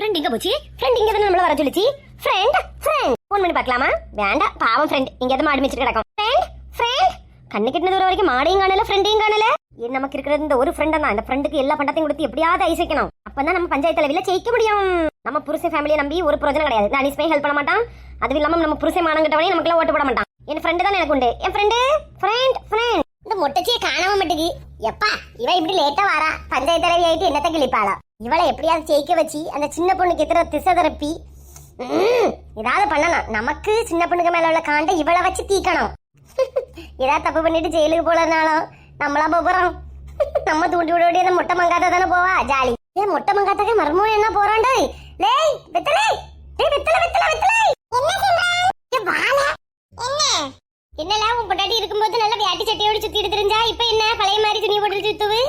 Friend இங்க போச்சு? Friend இங்க தானே நம்மள வர சொல்லுச்சு? ஃப்ரெண்ட் ஃப்ரெண்ட் ஃபோன் பண்ணி பார்க்கலாமா? வேண்டாம் பாவம் ஃப்ரெண்ட் இங்க எதாவது மாடு மிச்சிட்டு கிடக்கும். ஃப்ரெண்ட் ஃப்ரெண்ட் கண்ணு கிட்ட தூரம் வரைக்கும் மாடையும் காணல ஃப்ரெண்டையும் காணல. இது நமக்கு இருக்கிறது இந்த ஒரு ஃப்ரெண்ட் தான். இந்த ஃப்ரெண்டுக்கு எல்லா பண்டத்தையும் கொடுத்து எப்படியாவது ஐசிக்கணும் அப்பதான் நம்ம பஞ்சாயத்து தலைவில ஜெயிக்க முடியும். நம்ம புருஷ ஃபேமிலியை நம்பி ஒரு பிரச்சனை கிடையாது. நான் அனிஸ்மே ஹெல்ப் பண்ண மாட்டான். அதுவும் இல்லாம நம்ம புருஷன் மானங்கிட்டவனே நமக்குலாம் ஓட்டு போட மாட்டான். என் ஃப்ரெண்டு தான் எனக்கு உண்டு. என் ஃப்ரெண்டு ஃப்ரெண்ட் ஃப்ரெண்ட் இந்த மொட்டச்சியை காணாம மாட்டேங்கி எப்பா இவன் இப்படி லேட்டா வாரா? பஞ்சாயத்து தலைவி ஆயிட்டு என்னத்த கிழிப்பாளா? இவளை எப்படியாவது ஜெயிக்க வச்சு அந்த சின்ன பொண்ணுக்கு எத்திர திசை திறப்பி ஏதாவது பண்ணணும் நமக்கு சின்ன பொண்ணுக்கு மேல உள்ள காண்டை இவளை வச்சு தீக்கணும். ஏதாவது தப்பு பண்ணிட்டு ஜெயிலுக்கு போலனாலும் நம்மளா போறோம். நம்ம தூண்டி விட வேண்டிய மொட்டை மங்காத்த தானே போவா? ஜாலி. ஏன் மொட்டை மங்காத்தக்க மர்மம் என்ன போறாண்டே லேய் வெத்தலை டேய் வெத்தலை வெத்தலை வெத்தலை என்ன சிம்ரன் ஏ வால என்ன என்னல உன் பொண்டாட்டி இருக்கும்போது நல்ல வியாட்டி சட்டையோட சுத்திட்டு தெரிஞ்சா இப்ப என்ன பழைய மாதிரி துணி போட்டு சுத்துவு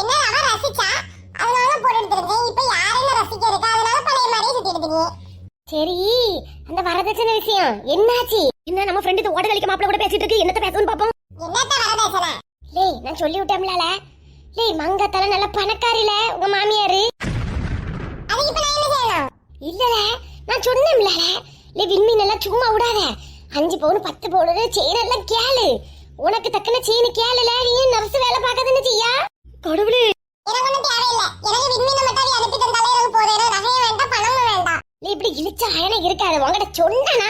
என்ன அவ ரசிச்சா அதனால போட்டு தெரிஞ்சேன் இப்ப யாருன்னு ரசிக்க இருக்கா அதனால பழைய மாதிரி சுத்திடுதுங்க சரி அந்த வரதட்சணை விஷயம் என்னாச்சு என்ன நம்ம ஃப்ரெண்டு ஓட கழிக்க இருக்கு என்னத்த பேசணும்னு பாப்போம்? என்னத்த வரதேசன லேய் நான் சொல்லி விட்டேன்ல லேய் மங்கத்தால நல்ல பணக்காரில உங்க மாமியாரு. அதுக்கு இப்ப நான் என்ன செய்யணும்? இல்லல நான் சொன்னேன்ல லே விண்மீன் எல்லாம் சும்மா விடாத. அஞ்சு பவுன் பத்து பவுன் செயின் எல்லாம் கேளு. உனக்கு தக்கன செயின் கேளுல நீ நர்ஸ் வேலை பார்க்காதுன்னு செய்யா? கடவுளே. எனக்கு ஒண்ணும் தேவையில்லை. எனக்கு விண்மீன மட்டும் அனுப்பி தந்தாலே எனக்கு போதும். எனக்கு நகையும் வேண்டாம் பணமும் வேண்டாம். நீ இப்படி இழிச்ச அயனை இருக்காது. உங்ககிட்ட சொன்னா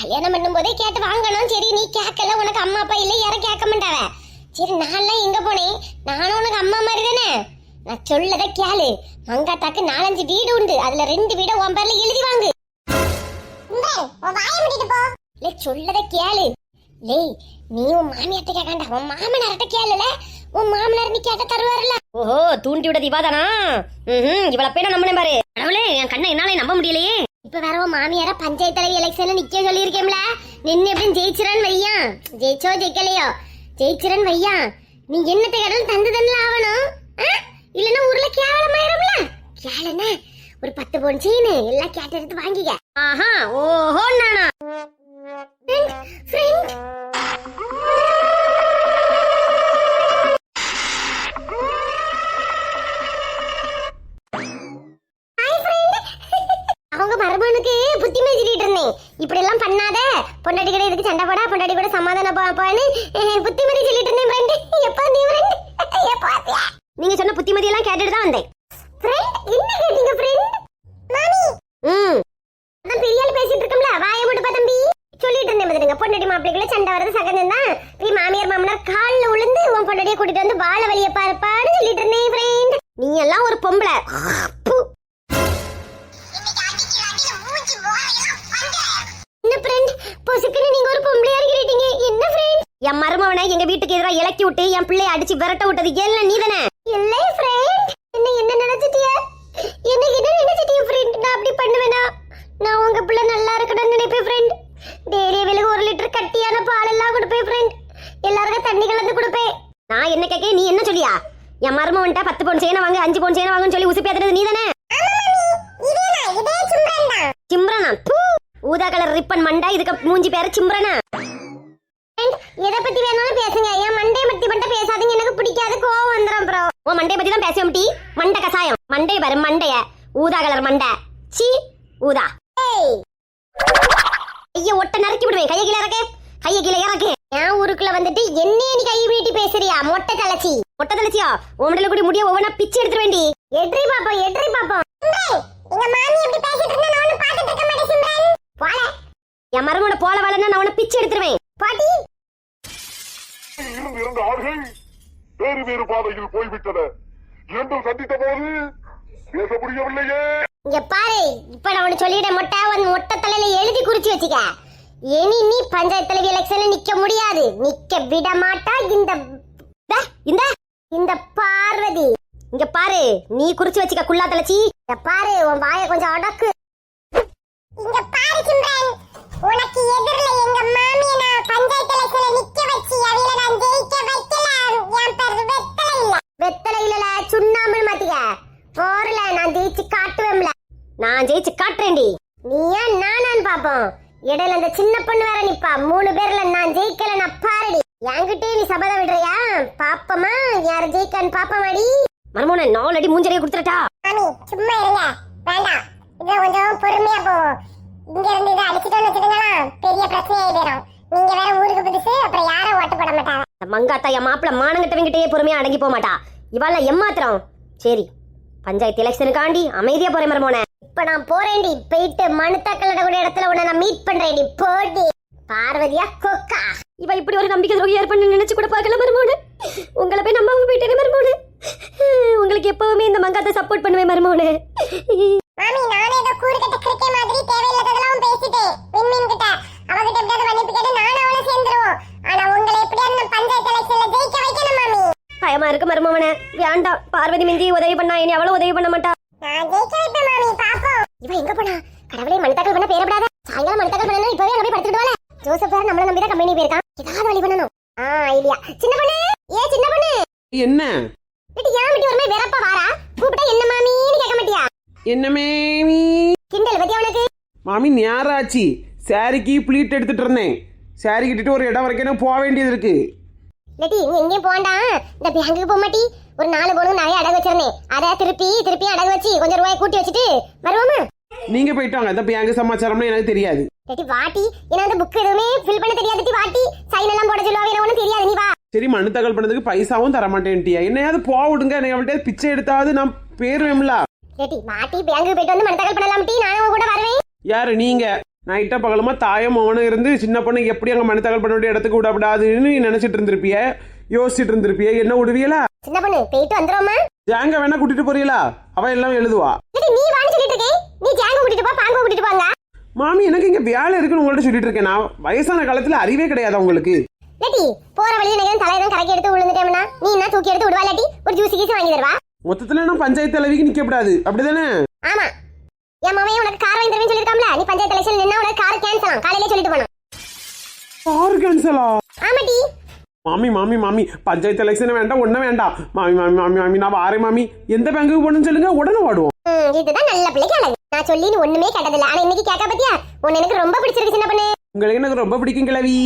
கல்யாணம் பண்ணும்போதே கேட்டு வாங்கணும். சரி நீ கேட்கல உனக்கு அம்மா அப்பா இல்லை யாரும் கேட்க மாட்டாவ? சரி நான்லாம் எங்க போனேன்? நானும் உனக்கு அம்மா மாதிரி தானே நான் சொல்லத கேளு. மங்காத்தாக்கு நாலஞ்சு வீடு உண்டு. அதுல ரெண்டு வீட உன் பேர்ல எழுதி வாங்கு. இம்பன் உன் வாயை மூடிட்டு போ. லே சொல்லத கேளு. லேய் நீ உன் மாமியார்ட்ட கேட்காண்டா உன் மாமனார்ட்ட கேளுல. உன் மாமனார் நீ கேட்ட தருவாருல ஓஹோ தூண்டி விட திவாதானா? ம் இவள பேர நம்பினே பாரு. கடவுளே என் கண்ணை என்னால நம்ப முடியலையே. இப்ப வேற உன் மாமியார பஞ்சாயத்து தலைவி எலெக்ஷன்ல நிக்க சொல்லியிருக்கேன்ல நின்னு எப்படியும் ஜெயிச்சிரன் வையா. ஜெயிச்சோ ஜெயிக்கலையோ? ஜெயிச்சிரன் வையா. நீ என்னத்தை கடல் தந்து தண்ணில ஆகணும். ஆ? ஊர்ல கேவலமாயிரும்ல கேளுனா ஒரு பத்து பவுன் செயின் எல்லாம் கேட்டு எடுத்து வாங்கிக்க. ஆஹா ஓஹோ நானா அவங்க மரபணுக்கு புத்தி மேய்ச்சிட்டு இருந்தேன் இப்படி எல்லாம் பண்ணாத பொண்டாட்டி கூட இதுக்கு சண்டை போடா பொண்டாட்டி கூட சமாதானம் பாப்பான்னு புத்தி மதி சொல்லிட்டு இருந்தேன் ஃப்ரெண்ட் எப்பா நீ ஃப்ரெண்ட் எப்பா நீங்க சொன்ன புத்திமதி எல்லாம் கேட்டுட்டு தான் வந்தேன் ஃப்ரெண்ட் என்ன கேட்டீங்க ஃப்ரெண்ட் மாமி ம் அதான் பெரிய ஆள் பேசிட்டு இருக்கோம்ல வாயை மூடுப்பா தம்பி சொல்லிட்டு இருந்தேன் பாத்துங்க பொண்டாட்டி வரது சகஜம் தான் நீ மாமியார் மாமனார் கால்ல விழுந்து உன் பொண்டாட்டியை கூட்டிட்டு வந்து வாழ வழிய பாருப்பான்னு சொல்லிட்டு இருந்தேன் ஃப்ரெண்ட் நீ எல்லாம் ஒரு பொம்பளை. என் மருமவனை எங்க வீட்டுக்கு எதிராக இலக்கி விட்டு என் பிள்ளைய அடிச்சு விரட்ட விட்டது. ஏன்ல நீ தானே இல்லை ஃப்ரெண்ட் என்ன என்ன நினைச்சிட்டிய என்ன என்ன நினைச்சிட்டிய ஃப்ரெண்ட் நான் அப்படி பண்ணுவேனா நான் உங்க பிள்ளை நல்லா இருக்கணும்னு நினைப்பேன் ஃப்ரெண்ட் டெய்லி வேலைக்கு ஒரு லிட்டர் கட்டியான பால் எல்லாம் கொடுப்பேன் ஃப்ரெண்ட் எல்லாருக்கும் தண்ணி கலந்து கொடுப்பேன் நான் என்ன கேட்க நீ என்ன சொல்லியா என் மருமவன்ட்ட பத்து பவுன் செய்யணும் வாங்க அஞ்சு பவுன் செய்யணும் வாங்கன்னு சொல்லி உசு பேத்துறது நீ தானே சும்ரன் ஊதா கலர் ரிப்பன் மண்டா இதுக்கு மூஞ்சி பேரு சிம்ரனா. எதை பத்தி வேணாலும் பேசுங்க. என் மண்டைய பத்தி மட்டும் பேசாதீங்க. எனக்கு பிடிக்காது. கோவம் வந்துடும் ப்ரோ உன் மண்டைய பத்தி தான் பேசுவோம் டி மண்டை கசாயம் மண்டைய பாரு மண்டைய. ஊதா கலர் மண்டை. சி ஊதா. ஐய ஒட்ட நறுக்கி விடுவேன். கையை கீழே இறக்கு. கையை கீழே இறக்கு. என் ஊருக்குள்ள வந்துட்டு என்னைய நீ கை நீட்டி பேசுறியா? மொட்டை தலைச்சி. மொட்டை தலைச்சியா உன் கூடி முடிய ஒவ்வொன்றா பிச்சு எடுத்துட்டு வேண்டி. எட்ரி பாப்போம் எட்ரி பாப்போம். எங்க மாமி எப்படி பேசிட்டு இருந்தா நான் ஒண்ணும் பாத்துட்டு இருக்க மாட்டேன் சிம்ரன். போல. என் மருமோட போல நான் உன்னை பிச்சு எடுத்துருவேன். பாட்டி. இருந்து இரண்டு ஆறுகள் வேறு வேறு பாதையில் போய்விட்டன. இரண்டும் சந்தித்த போது பேச முடியவில்லையே. இங்க பாரு இப்ப நான் உனக்கு சொல்லிட்டேன் மொட்டை உன் மொட்டை தலையில எழுதி குறிச்சு வச்சுக்க. இனி நீ பஞ்சாயத்து தலைவி எலெக்ஷன்ல நிக்க முடியாது. நிக்க விட மாட்டா இந்த இந்த இந்த பார்வதி. இங்க பாரு நீ குறிச்சு வச்சுக்க குள்ளா தலைச்சி இங்க பாரு உன் வாயை கொஞ்சம் அடக்கு. இங்க பாரு சிம்ரன். உனக்கு எதிரில எங்க மாமிய நான் பஞ்சாயத்து எலெக்ஷன்ல நிக்க வச்சு அவையில நான் ஜெயிக்க வைக்கல. என் பேர் வெத்தலை இல்ல வெத்தலை இல்லல சுண்ணாம்பு மாத்திக்க போறல நான் ஜெயிச்சு காட்டுவேன்ல நான் ஜெயிச்சு காட்டுறேன்டி. நீயா நானான்னு பாப்போம். இடையில அந்த சின்ன பொண்ணு வேற நிப்பா. மூணு பேர்ல நான் ஜெயிக்கல நான் பாருடி. என்கிட்டே நீ சபதம் விடுறியா? பாப்பமா யார் ஜெயிக்கான்னு பாப்பமாடி. மர்மோன நாலு அடி மூஞ்சரையை கொடுத்துட்டா மாமி சும்மா இருங்க. இங்க இருந்து இதை அடிச்சிட்டோம்னு வச்சுக்கோங்களா பெரிய பிரச்சனையாயி போயிடும். நீங்க வேற ஊருக்கு புதுசு அப்புறம் யாரும் ஓட்டு போட மாட்டாங்க. மங்காத்தா என் மாப்பிள்ள மானங்கிட்டவங்கிட்டே பொறுமையா அடங்கி போக மாட்டா. இவாள எம்மாத்திரம்? சரி பஞ்சாயத்து எலெக்ஷனுக்காண்டி அமைதியா போறேன் மருமோனே. இப்ப நான் போறேன்டி. போயிட்டு மனுத்தாக்களோட கூட இடத்துல உன்னை நான் மீட் பண்றேன்டி. போடி. பார்வதியா கொக்கா. இவ இப்படி ஒரு நம்பிக்கை துரோகி ஏற்பண்ணு நினைச்சு கூட பார்க்கல மருமோனே? உங்களை போய் நம்பாம போயிட்டேனே மருமோனே? உங்களுக்கு எப்பவுமே இந்த மங்காத்தை சப்போர்ட் பண்ணுவேன் மருமோனே. மாமி நானே ஏதோ கூறு கட்ட கிரிக்கே மாதிரி தேவையில்லாததெல்லாம் பேசிட்டேன். விண்மீன் கிட்ட அவகிட்ட எப்படியாவது மன்னிப்பு கேட்டு நானும் அவளை சேர்ந்துருவோம். ஆனா உங்களை எப்படியாவது நான் பஞ்சாயத்து எலெக்ஷன்ல ஜெயிக்க வைக்கணும் மாமி. பயமா இருக்கு மருமவனே வேண்டாம். பார்வதி மிந்தி உதவி பண்ணா இனி அவளும் உதவி பண்ண மாட்டா நான் ஜெயிக்க வைப்பேன் மாமி பாப்போம் இவ எங்க போனா கடவுளே மனிதாக்கள் பண்ண பேரப்படாத சாயங்காலம் மனிதாக்கள் பண்ணணும் இப்பவே அங்க போய் படுத்துட்டு வாழ ஜோசப் வேற நம்மள நம்பி தான் கம்பெனி போயிருக்கான் ஏதாவது வழி பண்ணணும் ஆ ஐடியா. சின்ன பொண்ணு? ஏ சின்ன பொண்ணு? என்ன? வீட்டு ஏன் விட்டு ஒருமே வேறப்பா வாரா? கூப்பிட்டா என்ன மாமின்னு கேட்க மாட்டியா? என்ன மேமி? கிண்டல் பத்தி அவனுக்கு? மாமி நேராச்சு சாரிக்கு ப்ளீட் எடுத்துட்டு இருந்தேன். சாரி கிட்டிட்டு ஒரு இடம் வரைக்கும் போக வேண்டியது இருக்கு. லட்டி நீ எங்கேயும் போண்டா இந்த பேங்குக்கு போக மாட்டி. ஒரு நாலு பொண்ணு நகைய அடகு வச்சிருந்தேன். அதை திருப்பி திருப்பி அடகு வச்சு கொஞ்சம் ரூபாய் கூட்டி வச்சுட்டு வருவோமா? நீங்க போயிட்டு வாங்க இந்த பேங்க் சமாச்சாரம்னு எனக்கு தெரியாது. லட்டி வாட்டி? ஏன்னா அந்த புக் எதுவுமே ஃபில் பண்ண தெரியாது வாட்டி. சைன் எல்லாம் போட சொல்லுவா வேற ஒன்றும் தெரியாது. நீ வா. சரி மனு தகவல் பண்ணதுக்கு பைசாவும் தர மாட்டேன்ட்டியா என்னையாவது போக விடுங்க. எனக்கு அவள்கிட்ட பிச்சை எடுத்தாவது நான் பேருவேம்ல. லட்டி வாட்டி பேங்குக்கு போயிட்டு வந்து மனத்தகல் பண்ணலாம் டீ. நானும் கூட வருவேன். யாரு? நீங்க. நைட்டா பகலமா தாயம் மகனும் இருந்து சின்ன பொண்ணு எப்படி அங்க மனு தகவல் பண்ண வேண்டிய இடத்துக்கு விடப்படாதுன்னு நினைச்சிட்டு இருந்திருப்பிய? யோசிச்சுட்டு இருந்திருப்பிய? என்ன விடுவியலா? சின்ன பொண்ணு போயிட்டு வந்துருவோமா? ஜாங்க வேணா கூட்டிட்டு போறீங்களா? அவ எல்லாம் எழுதுவா. நீ வான்னு சொல்லிட்டு இருக்கேன் நீ ஜாங்க கூட்டிட்டு பாங்க. மாமி எனக்கு இங்க வேலை இருக்குன்னு உங்கள்ட்ட சொல்லிட்டு இருக்கேன் நான் வயசான காலத்துல அறிவே கிடையாது உங்களுக்கு லட்டி போற வழியில நான் தலையதான் கரைக்கு எடுத்து விழுந்துட்டேன்னா நீ என்ன தூக்கி எடுத்து விடுவா லட்டி ஒரு ஜூஸ் கீஸ் வாங்கி தருவா? மொத்தத்துல நான் பஞ்சாயத்து தலைவிக்கு நிக்க கூடாது. அப்படிதானே? ஆமா. என் மாமையே உனக்கு கார் வாங்கி தருவேன்னு சொல்லிருக்காம்ல நீ பஞ்சாயத்து எலெக்ஷன் நின்னா உனக்கு கார் கேன்சல் காலையிலே சொல்லிட்டு போனோம் கார் கேன்சலா ஆமாட்டி மாமி மாமி மாமி பஞ்சாயத்து எலெக்ஷன் வேண்டாம் ஒன்றும் வேண்டாம். மாமி மாமி மாமி மாமி நான் வாரேன் மாமி. எந்த பேங்குக்கு போகணும்னு சொல்லுங்க உடனே ஓடுவோம் ம், இதுதான் நல்ல பிள்ளைக்கு அழகு. நான் சொல்லி நீ ஒண்ணுமே கேட்டதில்ல. ஆனா இன்னைக்கு கேட்க பத்தியா? உன்னை எனக்கு ரொம்ப பிடிச்சிருக்கு சின்ன பொண்ணு. உங்களுக்கு எனக்கு ரொம்ப பிடிக்கும் கிழவி.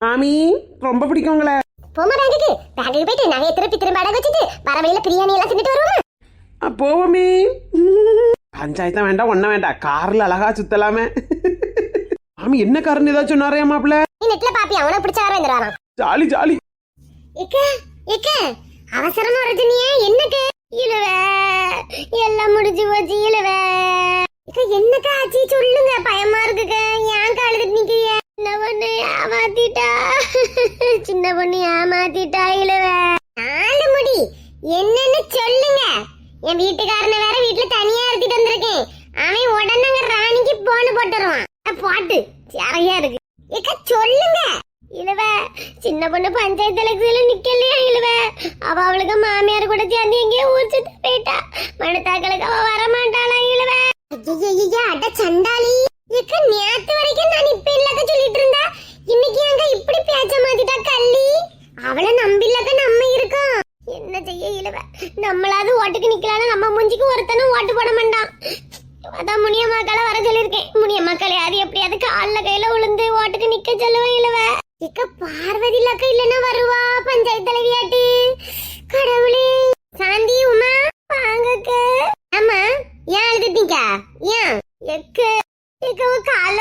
மாமி ரொம்ப பிடிக்கும் உங்களை. போமா பேங்குக்கு. பேங்குக்கு போயிட்டு நகையை திருப்பி திரும்ப அடகு வச்சுட்டு வர வழியில பிரியாணி எல்லாம் தின்னுட்டு வருவோமா? போவோமே. பஞ்சாயத்து வேண்டாம் ஒன்றும் வேண்டாம். கார்ல அழகா சுத்தலாமே. மாமி என்ன காருன்னு ஏதாச்சும் சொன்னாரே மாப்பிள்ள? நீ நெட்ல பாப்பியா உனக்கு பிடிச்ச இந்த வாரம் ஜாலி ஜாலி. இக்க இக்க அவசரமா ரஜினியே என்னக்கு? இழுவ. எல்லாம் முடிஞ்சு போச்சு இழுவ. இக்க என்னக்கா ஆச்சு? சொல்லுங்க. பயமா இருக்குக்க. ஏன் அழுதுட்டு நிக்கிறிய? சின்ன பொண்ணு ஏமாத்திட்டா. சின்ன பொண்ணு ஏமாத்திட்டா இழுவ. நாலு முடி. என்னன்னு சொல்லுங்க. என் வீட்டுக்காரனை வேற வீட்டுல தனியா இருத்திட்டு வந்திருக்கேன். அவன் உடனே அங்க ராணிக்கு போன் போட்டுருவான். பாட்டு போட்டு. சரியா இருக்கு. இக்க சொல்லுங்க. இழுவ. சின்ன பொண்ணு பஞ்சாயத்து எலெக்ஷன்ல நிக்கலையா இழுவ அவ அவளுக்கு மாமியார் கூட சேர்ந்து எங்கேயோ ஊர் சுத்த போயிட்டா மனத்தாக்களுக்கு அவ இழுவ? ஐயா அட சண்டாளி. இக்க நேத்து வரைக்கும் நான் இப்ப இல்லக்க சொல்லிட்டு இருந்தா இன்னைக்கு அங்க இப்படி பேச்ச மாத்திட்டா கள்ளி? அவளை நம்பில்லக்க நம்ம இருக்கோம். என்ன செய்ய இழுவ? நம்மளாவது ஓட்டுக்கு நிக்கலாம் நம்ம மூஞ்சிக்கு ஒருத்தனும் ஓட்டு போட மாட்டான். அதான் முனியம்மாக்களை வர சொல்லியிருக்கேன். முனியம்மாக்களை அது எப்படியாவது கால்ல கையில விழுந்து ஓட்டுக்கு நிக்க சொல்லுவேன் இழுவ. இக்க பார்வதி லக்க இல்லைன்னா வருவா பஞ்சாயத்து தலைவியாட்டு. கடவுளே. சாந்தி உமா. ஏன் அழுதுட்டீங்க ஏன்? எக்க எக்க உன் கால்ல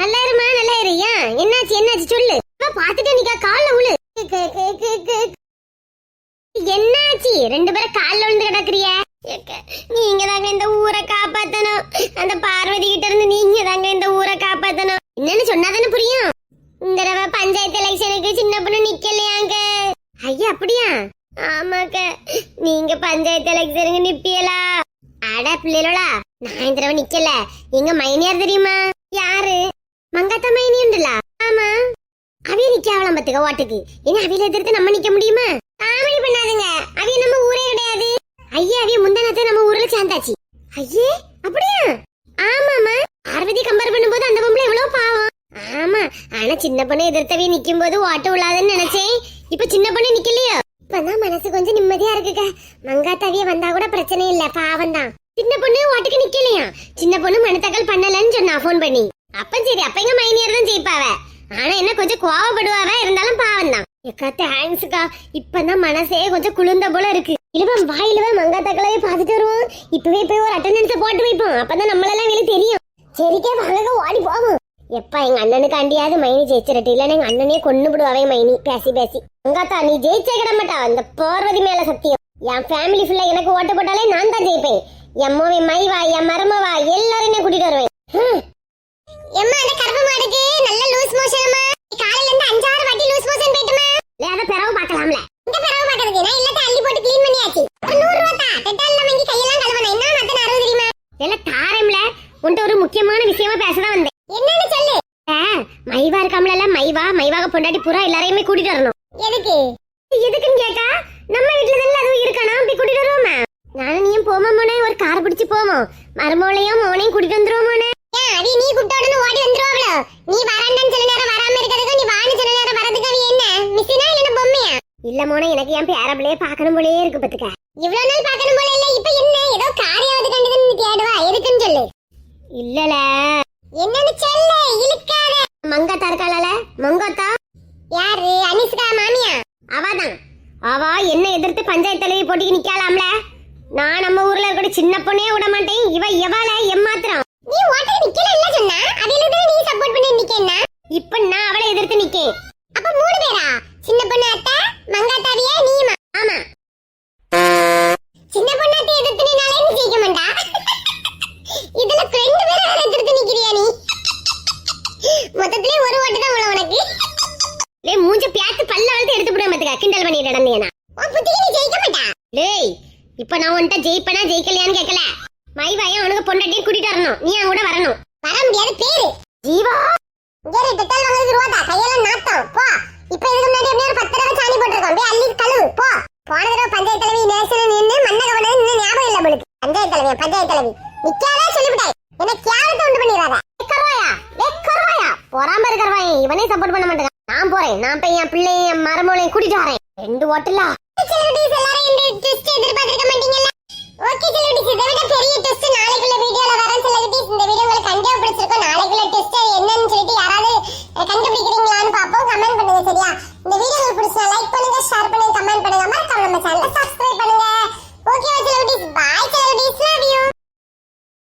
நல்லா இருமா? நல்லா இரு. ஏன்? என்னாச்சு? என்னாச்சு? சொல்லு. பாத்துட்டு நீக்கா. கால விழு எக்க எக்க எக்க எக்க என்னாச்சு? ரெண்டு பேரும் கால்ல விழுந்து கிடக்குறிய. எக்க, நீங்க தாங்க இந்த ஊரை காப்பாத்தணும் அந்த பார்வதி கிட்ட இருந்து நீங்க தாங்க இந்த ஊரை காப்பாத்தணும் என்னன்னு சொன்னாதானே புரியும் இந்த தடவை பஞ்சாயத்து எலெக்ஷனுக்கு சின்ன பொண்ணு நிக்கலையாங்க ஐயா அப்படியா ஆமாக்க நீங்க பஞ்சாயத்து எலெக்ஷனுக்கு நிப்பியலா அட பிள்ளைகளா நான் இந்த தடவை நிக்கல எங்க மைனியார் தெரியுமா யாரு மங்காத்தா மைனி உண்டுலா ஆமா அவிய நிக்காவலாம் பத்துக்க ஏன்னா அவியில எதிர்த்து நம்ம நிக்க முடியுமா? காமெடி பண்ணாதுங்க. அவிய நம்ம ஊரே கிடையாது. ஐயா அவிய முந்தனத்தை நம்ம ஊர்ல சேர்ந்தாச்சு ஐயே அப்படியா? ஆமாமா பார்வதி கம்பேர் பண்ணும்போது அந்த பொம்பளை எவ்வளவு பாவம். ஆமா ஆனா சின்ன பொண்ணு எதிர்த்தவே நிக்கும் போது ஓட்ட விழாதுன்னு நினைச்சேன். இப்ப சின்ன பொண்ணு நிக்கலையோ? இப்பதான் மனசு கொஞ்சம் நிம்மதியா இருக்குங்க மங்காத்தாவிய வந்தா கூட பிரச்சனை இல்ல பாவம் தான் சின்ன பொண்ணு ஓட்டுக்கு நிக்கலையா? சின்ன பொண்ணு மனத்தக்கல் பண்ணலன்னு சொன்னா போன் பண்ணி. அப்ப சரி அப்ப எங்க மைனியர் தான் ஜெயிப்பாவ? ஆனா என்ன கொஞ்சம் கோவப்படுவாவ இருந்தாலும் பாவம் தான். எக்கா தேங்க்ஸ்க்கா இப்பதான் மனசே கொஞ்சம் குளிர்ந்த போல இருக்கு. இழுவன் வா இழுவன் மங்காத்தாக்களையே பார்த்துட்டு வருவோம் இப்பவே போய் ஒரு அட்டண்டன்ஸை போட்டு வைப்போம் அப்பதான் நம்மளெல்லாம் வெளியே தெரியும். சரிக்கே வாங்க ஓடி போவோம். எப்பா எங்க அண்ணனுக்கு அண்டியாவது மைனி ஜெயிச்சிரட்டு இல்லைன்னா எங்க அண்ணனே கொண்டு விடுவாவே மைனி. பேசி பேசி. மங்காத்தா நீ ஜெயிச்சே கிட மாட்டா. இந்த பார்வதி மேல சத்தியம். என் ஃபேமிலி ஃபுல்லா எனக்கு ஓட்டு போட்டாலே நான் தான் ஜெயிப்பேன். என் மோவி மைவா என் மரமவா எல்லாரும் என்ன கூட்டிட்டு வருவேன். எம்மா அந்த கருப்பு மாடுக்கு மோஷன்மா காலையில இருந்து அஞ்சாறு வாட்டி லூஸ் மோஷன் போயிட்டுமா. இல்ல, பார்க்கலாம்ல. இந்த நான் அள்ளி போட்டு க்ளீன் பண்ணியாச்சு. ஒரு நூறு ரூபா தான் வாங்கி கையெல்லாம் கழுவணும். என்ன மத்த அறுபது தெரியுமா? தாரம்ல. ஒரு முக்கியமான விஷயமா பேசதான் வந்தேன். என்னன்னு சொல்லு. மைவா இருக்காமல மைவா? மைவாக பொண்டாட்டி புறா எல்லாரையுமே கூட்டிட்டு வரணும். எதுக்கு? எதுக்குன்னு கேட்டா நம்ம வீட்டுல தானே அதுவும் இருக்கணும். போய் கூட்டிட்டு வருவோமா? நானும் நீயும் போமா மோனே? ஒரு கார் பிடிச்சு போவோம். மருமோளையும் மோனையும் கூட்டிட்டு வந்துருவோம் மோனே. அவி நீ கூப்பிட்ட உடனே ஓடி வந்துருவாங்களோ நீ வரண்டன்னு சில நேரம் வராம இருக்கிறதுக்கு நீ வான்னு சில நேரம் வரதுக்கு அவ என்ன? மிஸ்ஸினா இல்ல பொம்மையா? இல்ல மோனே எனக்கு என் பேரபிளையே பார்க்கணும் போலயே இருக்கு பத்துக்க இவ்வளவு நாள் பார்க்கணும் போல இல்ல இப்ப என்ன ஏதோ காரியாவது கண்டதுன்னு நீ தேடுவா எதுக்குன்னு சொல்லு இல்லல என்னன்னு சொல்லு இழுக்காத மங்காத்தா இருக்காளல மங்காத்தா யாரு அனிஸ்கா மாமியா அவதான் அவ என்ன எதிர்த்து பஞ்சாயத்து தலைவி போட்டிக்கு நிக்கலாம்ல நான் நம்ம ஊர்ல இருக்கிற சின்ன பொண்ணே விட மாட்டேன் இவ எவால எம்மாத்திரம் நீ ஓட்டுக்கு நிக்கல இல்ல சொன்னா அவில நீ சப்போர்ட் பண்ணி நிக்கேன்னா இப்ப நான் இருக்கு. அப்ப மூணு பேரா? சின்ன பொண்ணு அத்தை மங்காத்தாவியா நீமா ஆமா. சின்ன பொண்ணு அத்தை எதிர்த்து நின்னாலே நீ ஜெயிக்க மாட்டா. இதுல ரெண்டு பேரும் வேற எதிர்த்து நிக்கிறியா நீ? மொத்தத்திலே ஒரு ஓட்டு தான் உள்ள உனக்கு. லே மூஞ்ச பியாத்து பல்ல வளர்த்து எடுத்து விடுவேன் பத்துக்க. கிண்டல் பண்ணி நடந்தேனா உன் புத்திக்கு நீ ஜெயிக்க மாட்டா. டேய் இப்ப நான் உன்கிட்ட ஜெயிப்பனா ஜெயிக்கலையான்னு கேட்கல. மைவாயும் அவனுக்கு பொண்டாட்டியும் கூட்டிட்டு வரணும். நீ அவன் கூட வரணும். வர முடியாத பேரு. இங்க வாங்குறதுக்கு ரூபா தான் கையெல்லாம் நாத்தம். போ. இதுக்கு முன்னாடி ஒரு பத்து தடவை சாணி போட்டிருக்கோம். போய் அள்ளி கழுவு. போ. போன தடவை பஞ்சாயத்து தலைவி நின்று இன்னும் ஞாபகம் உங்களுக்கு பஞ்சாயத்து தலைவி பஞ்சாயத்து தலைவி. நிக்காதே என்ன கேவலத்தை உண்டு பண்ணிடாத. இருக்கிறவாய் இவனே சப்போர்ட் பண்ண மாட்டேங்க. நான் போறேன். நான் போய் என் பிள்ளையும் என் கூட்டிட்டு வரேன். ரெண்டு ஓட்டலா. இந்த எதிர்பார்த்திருக்க மாட்டீங்கல்ல ஓகே செலிபிரிட்டிஸ் இதை விட பெரிய டெஸ்ட் நாளைக்குள்ள வீடியோல வரேன் செலிபிரிட்டிஸ் இந்த வீடியோ உங்களுக்கு கண்டிப்பா பிடிச்சிருக்கும். நாளைக்குள்ள டெஸ்ட் என்னன்னு சொல்லிட்டு யாராவது கண்டுபிடிக்கிறீங்களான்னு பார்ப்போம். கமெண்ட் பண்ணுங்க சரியா? இந்த வீடியோ உங்களுக்கு பிடிச்சா லைக் பண்ணுங்க ஷேர் பண்ணுங்க கமெண்ட் பண்ணுங்க. மறக்காம நம்ம சேனலை சப்ஸ்கிரைப் பண்ணுங்க. ஓகே